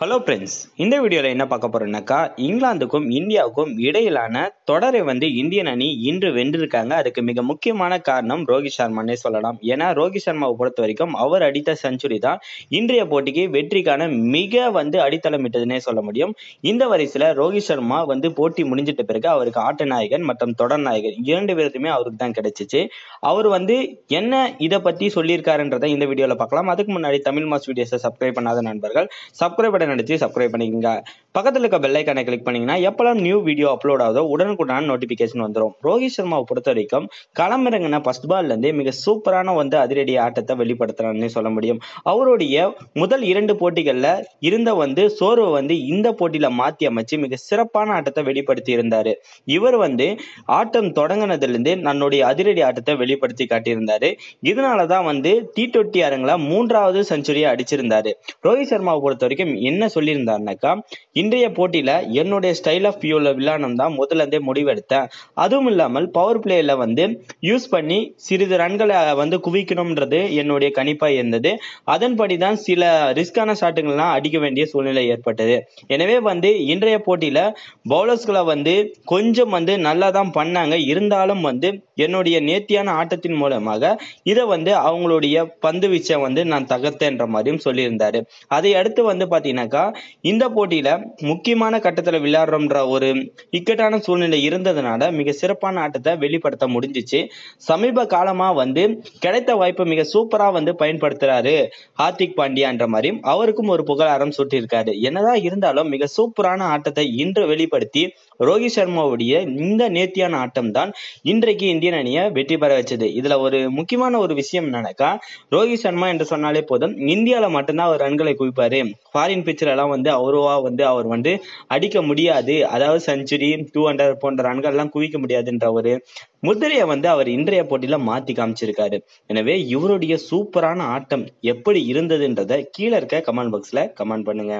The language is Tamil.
ஹலோ ஃப்ரெண்ட்ஸ் இந்த வீடியோவில் என்ன பார்க்க போறோம்னாக்கா இங்கிலாந்துக்கும் இந்தியாவுக்கும் இடையிலான தொடரை வந்து இந்தியன் அணி இன்று வென்றிருக்காங்க. அதுக்கு மிக முக்கியமான காரணம் ரோஹித் சர்மானே சொல்லலாம். ஏன்னா ரோஹித் சர்மாவை பொறுத்த வரைக்கும் அவர் அடித்த செஞ்சுரி தான் இன்றைய போட்டிக்கு வெற்றிக்கான மிக வந்து அடித்தளமிட்டதுன்னே சொல்ல முடியும். இந்த வரிசையில் ரோஹித் சர்மா வந்து போட்டி முடிஞ்சிட்ட பிறகு அவருக்கு ஆட்ட நாயகன் மற்றும் தொடர் நாயகன் இரண்டு பேருக்குமே அவருக்கு தான் கிடைச்சிச்சு. அவர் வந்து என்ன இதை பற்றி சொல்லியிருக்காருன்றதை இந்த வீடியோவில் பார்க்கலாம். அதுக்கு முன்னாடி தமிழ் மாஸ் வீடியோஸை சப்ஸ்கிரைப் பண்ணாத நண்பர்கள் சப்ஸ்கிரைப் பட்டன் நினைச்சு சப்ஸ்கிரைப் பண்ணிக்கோங்க. பக்கத்தில் இருக்க பெல் கிளிக் பண்ணீங்கன்னா எப்பெல்லாம் நியூ வீடியோ அப்லோட் ஆகுதோ உடனுக்குடான நோட்டிஃபிகேஷன் வந்துடும் ரோஹித் சர்மாவை பொறுத்த வரைக்கும் களமிறங்கின ஃபர்ஸ்ட் பால்லேருந்தே மிக சூப்பரான வந்து அதிரடி ஆட்டத்தை வெளிப்படுத்துறான்னு சொல்ல முடியும். அவருடைய முதல் இரண்டு போட்டிகளில் இருந்த வந்து சோர்வை வந்து இந்த போட்டியில் மாற்றி அமைச்சு மிக சிறப்பான ஆட்டத்தை வெளிப்படுத்தி இருந்தார். இவர் வந்து ஆட்டம் தொடங்கினதுலேருந்து தன்னுடைய அதிரடி ஆட்டத்தை வெளிப்படுத்தி காட்டியிருந்தார். இதனால தான் வந்து டி டுவெண்ட்டி அரங்கில் மூன்றாவது செஞ்சுரியை அடிச்சிருந்தாரு. ரோஹித் சர்மாவை பொறுத்த வரைக்கும் என்ன சொல்லியிருந்தாருனாக்கா இன்றைய போட்டியில என்னுடைய ஸ்டைல் ஆஃப் வியூல விளாடணும் தான் முதல்ல இருந்தே முடிவெடுத்தேன். அதுவும் இல்லாமல் பவர் பிளேல வந்து யூஸ் பண்ணி சிறிது ரன்களை வந்து குவிக்கணும்ன்றது என்னுடைய கணிப்பா இருந்தது. அதன்படி தான் சில ரிஸ்கான ஷாட்டுகள்லாம் அடிக்க வேண்டிய சூழ்நிலை ஏற்பட்டது. எனவே வந்து இன்றைய போட்டியில பவுலர்ஸ்களை வந்து கொஞ்சம் வந்து நல்லா தான் பண்ணாங்க. இருந்தாலும் வந்து என்னுடைய நேர்த்தியான ஆட்டத்தின் மூலமாக இதை வந்து அவங்களுடைய பந்து வீச்சை வந்து நான் தகர்த்தேன்ற மாதிரியும் சொல்லியிருந்தாரு. அதை அடுத்து வந்து பாத்தீங்கன்னாக்கா இந்த போட்டியில முக்கியமான கட்டத்துல விளையாடுறோம்ன்ற ஒரு இக்கட்டான சூழ்நிலை இருந்ததுனால மிக சிறப்பான ஆட்டத்தை வெளிப்படுத்த முடிஞ்சிச்சு. சமீப காலமா வந்து கிடைத்த வாய்ப்பை மிக சூப்பரா வந்து பயன்படுத்துறாரு ஹார்திக் பாண்டியான்ற மாதிரி. அவருக்கும் ஒரு புகழாரம் சுட்டியிருக்காரு. என்னதான் இருந்தாலும் மிக சூப்பரான ஆட்டத்தை இன்று வெளிப்படுத்தி ரோஹித் சர்மாவுடைய இந்த நேர்த்தியான ஆட்டம் தான் இன்றைக்கு இந்தியன் அணியை வெற்றி பெற வச்சது. இதுல ஒரு முக்கியமான ஒரு விஷயம் என்னன்னாக்கா ரோஹித் சர்மா என்று சொன்னாலே போதும் இந்தியால மட்டும்தான் அவர் ரன்களை குவிப்பாரு. ஃபாரின் பிச்சர் எல்லாம் வந்து அவருவா வந்து அவர் அவர் வந்து அடிக்க முடியாது. அதாவது செஞ்சுரி டூ ஹண்ட்ரட் போன்ற ரன்கள் எல்லாம் குவிக்க முடியாதுன்ற ஒரு முதிரையை வந்து அவர் இன்றைய போட்டியில மாத்தி காமிச்சிருக்காரு. எனவே இவருடைய சூப்பரான ஆட்டம் எப்படி இருந்ததுன்றத கீழே இருக்க கமெண்ட் பாக்ஸ்ல கமெண்ட் பண்ணுங்க.